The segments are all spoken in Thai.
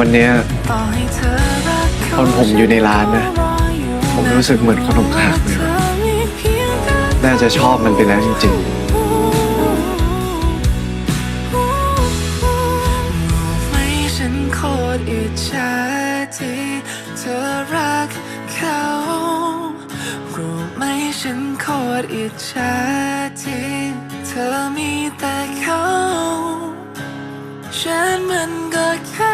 วันเนี้ยตอนผมอยู่ในร้านนะ ผมรู้สึกเหมือนขนมขาดเลยน่าจะชอบมันไปแล้วจริงไม่ฉันโคตรอิจฉาที่เธอรักเขารู้ไหมฉันโคตรอิจฉาที่เธอมีแต่เขา ฉันมันก็แค่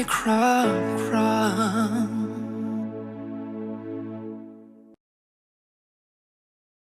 าที่